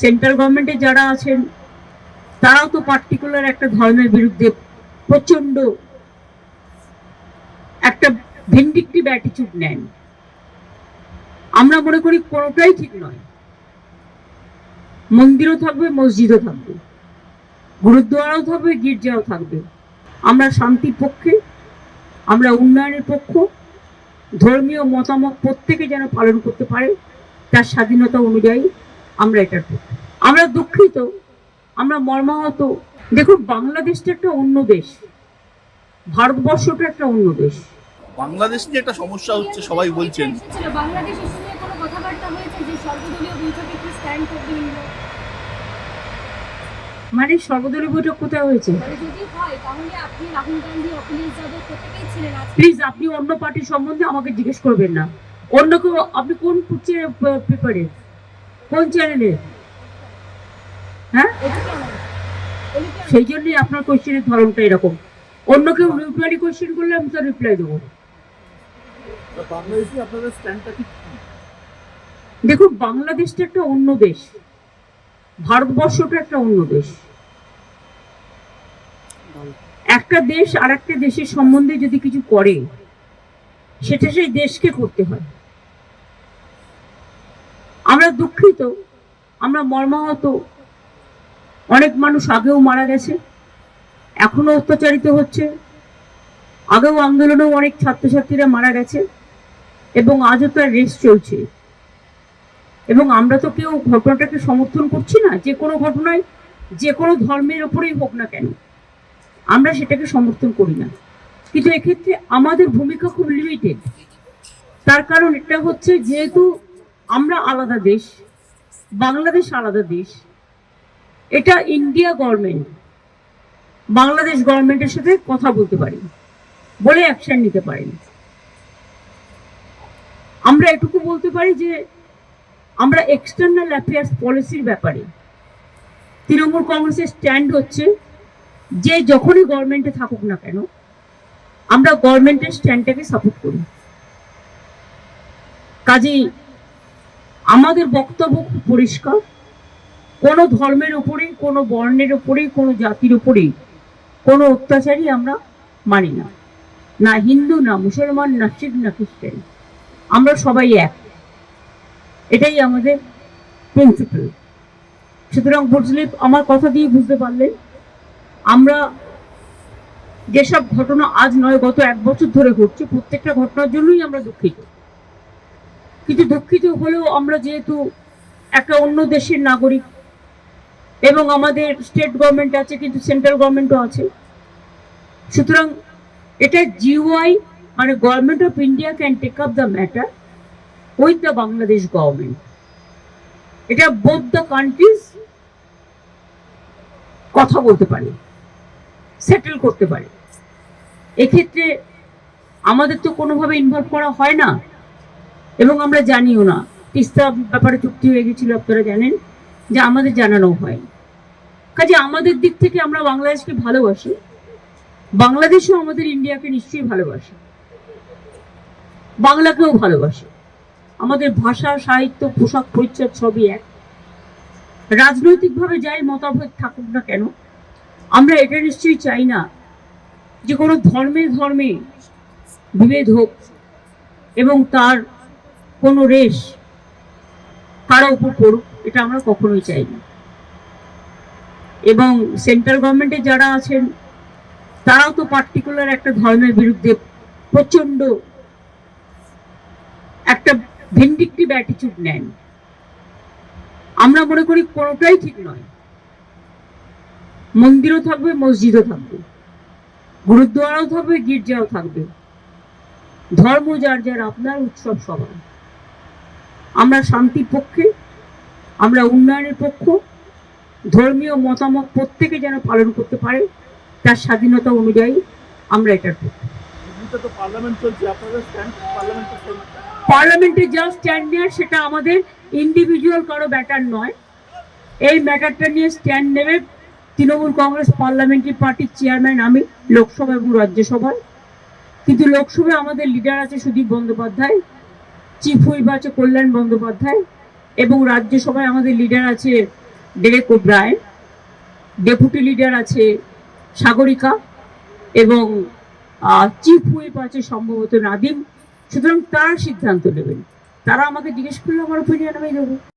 Central গভর্নমেন্টে যারা আছেন, তারাও তো পার্টিকুলার একটা ধর্মের বিরুদ্ধে প্রচণ্ড একটা ভিন্ডিকটিভ অ্যাটিচিউড নেন। আমরা মনে করি কোনোটাই ঠিক নয়। মন্দিরও থাকবে, মসজিদও থাকবে, গুরুদ্বারাও থাকবে, গির্জাও থাকবে। আমরা শান্তির পক্ষে, আমরা উন্নয়নের পক্ষ, ধর্মীয় মতামত প্রত্যেকে যেন পালন করতে পারে, তার স্বাধীনতা অনুযায়ী আমরা পক্ষে আমরা দুঃখিত আমরা মর্মাহত। দেখুন বাংলাদেশটা একটা অন্য দেশ। ভারতবর্ষটা একটা অন্য দেশ। বাংলাদেশ নিয়ে একটা সমস্যা হচ্ছে সবাই বলছেন। ছিল বাংলাদেশ ইস্যু নিয়ে কোনো কথাবার্তা হয়েছে যে সর্বদলীয় বৈঠকে কি স্ট্যান্ড করবে ইন্ডিয়া? মানে সর্বদলীয় বৈঠক কোথায় হয়েছে? মানে হয় প্লিজ আপনি অন্য পার্টির সম্বন্ধে আমাকে জিজ্ঞেস করবেন না। অন্য কেউ আপনি কোন পেপারে কোন চ্যানেলে হ্যাঁ? সেই জন্যই আপনার কোয়েশ্চেনের ধরনটা এরকম। অন্য কেউ নিউট্রালি কোয়েশ্চেন করলে আমি তার রিপ্লাই দেবো? দেখুন বাংলাদেশটা একটা অন্য দেশ। ভারতবর্ষটা একটা অন্য দেশ। একটা দেশ আর একটা দেশের সম্বন্ধে যদি কিছু করে সেটা সেই দেশকে করতে হয়। আমরা দুঃখিত, আমরা মর্মাহত। অনেক মানুষ আগেও মারা গেছে এখনও অত্যাচারিত হচ্ছে। আগেও আন্দোলনেও অনেক ছাত্রছাত্রীরা মারা গেছে এবং আজও তার রেস চলছে। এবং আমরা তো কেউ ঘটনাটাকে সমর্থন করছি না, যে কোনো ঘটনায়, যে কোনো ধর্মের ওপরেই হোক না কেন। আমরা সেটাকে সমর্থন করি না। কিন্তু এক্ষেত্রে আমাদের ভূমিকা খুব লিমিটেড তার কারণ এটা হচ্ছে যেহেতু আমরা আলাদা দেশ, বাংলাদেশ আলাদা দেশ। এটা ইন্ডিয়া গভর্নমেন্ট বাংলাদেশ গভর্নমেন্টের সাথে কথা বলতে পারি, বলে অ্যাকশন নিতে পারেন আমরা এটুকু বলতে পারি যে, আমরা এক্সটার্নাল অ্যাফেয়ার্স পলিসির ব্যাপারে, তৃণমূল কংগ্রেসের স্ট্যান্ড হচ্ছে যে যখনই গভর্নমেন্টে থাকুক না কেন, আমরা গভর্নমেন্টের স্ট্যান্ডটাকে সাপোর্ট করি। কাজেই আমাদের বক্তব্য খুব পরিষ্কার। কোনো ধর্মের উপরেই, কোনো বর্ণের উপরেই, কোনো জাতির উপরেই কোনো অত্যাচারই আমরা মানি না। না হিন্দু, না মুসলমান, না শিখ, না খ্রিস্টান। আমরা সবাই এক। এটাই আমাদের প্রিন্সিপাল সুতরাং বুঝলে আমার কথা দিয়ে বুঝতে পারলেন, আমরা যেসব ঘটনা আজ নয়, গত এক বছর ধরে ঘটছে, প্রত্যেকটা ঘটনার জন্যই আমরা দুঃখিত। কিন্তু দুঃখিত হলেও আমরা যেহেতু একটা অন্য দেশের নাগরিক এবং আমাদের স্টেট গভর্নমেন্ট আছে, কিন্তু সেন্ট্রাল গভর্নমেন্টও আছে। সুতরাং এটা জিওআই মানে government of India can take up the matter with the Bangladesh government এটা বোথ দ্য কান্ট্রিজ কথা বলতে পারে সেটেল করতে পারে। এক্ষেত্রে আমাদের তো কোনোভাবে ইনভলভ করা হয় না। এবং আমরা জানিও না। তিস্তা ব্যাপারে চুক্তি হয়ে গেছিল, আপনারা জানেন, যে আমাদের জানানো হয়। কাজে আমাদের দিক থেকে আমরা বাংলাদেশকে ভালোবাসি। বাংলাদেশও আমাদের ইন্ডিয়াকে নিশ্চয়ই ভালোবাসে। বাংলাকেও ভালোবাসে। আমাদের ভাষা, সাহিত্য, পোশাক, পরিচ্ছদ সবই এক। রাজনৈতিকভাবে যাই মতাভেদ থাকুক না কেন, আমরা এটা নিশ্চয়ই চাই না যে কোনো ধর্মে ধর্মে বিভেদ হোক এবং তার কোনো রেশ কারও উপর পড়ুক, এটা আমরা কখনোই চাই না। এবং সেন্ট্রাল গভর্নমেন্টে যারা আছেন, তারাও তো পার্টিকুলার একটা ধর্মের বিরুদ্ধে প্রচণ্ড একটা ভিন্ডিকটিভ অ্যাটিচিউড নেন। আমরা মনে করি কোনোটাই ঠিক নয়। মন্দিরও থাকবে, মসজিদও থাকবে, গুরুদ্বারাও থাকবে, গির্জাও থাকবে। ধর্ম যার যার, আপনার উৎসব সবার। আমরা শান্তির পক্ষে আমরা উন্নয়নের পক্ষ ধর্মীয় মতামত প্রত্যেকে যেন পালন করতে পারে তার স্বাধীনতা অনুযায়ী আমরা এটার পক্ষে। পার্লামেন্টে যা স্ট্যান্ড নেয় সেটা আমাদের ইন্ডিভিজুয়াল কারও ব্যাটার নয়। এই ম্যাটারটা নিয়ে স্ট্যান্ড নেবে তৃণমূল কংগ্রেস পার্লামেন্টারি পার্টির চেয়ারম্যান আমি লোকসভা এবং রাজ্যসভায়। কিন্তু লোকসভায় আমাদের লিডার আছে সুদীপ বন্দ্যোপাধ্যায়। চিফ হুইপ আছে কল্যাণ বন্দ্যোপাধ্যায় এবং রাজ্যসভায় আমাদের লিডার আছে ডেরেক রায় ডেপুটি লিডার আছে সাগরিকা এবং চিফ হুইপ আছে সম্ভবত নাদিম সুতরাং তারা সিদ্ধান্ত নেবেন। তারা আমাকে জিজ্ঞেস করলে, আমার ওপিনিয়ন আমি দেবো।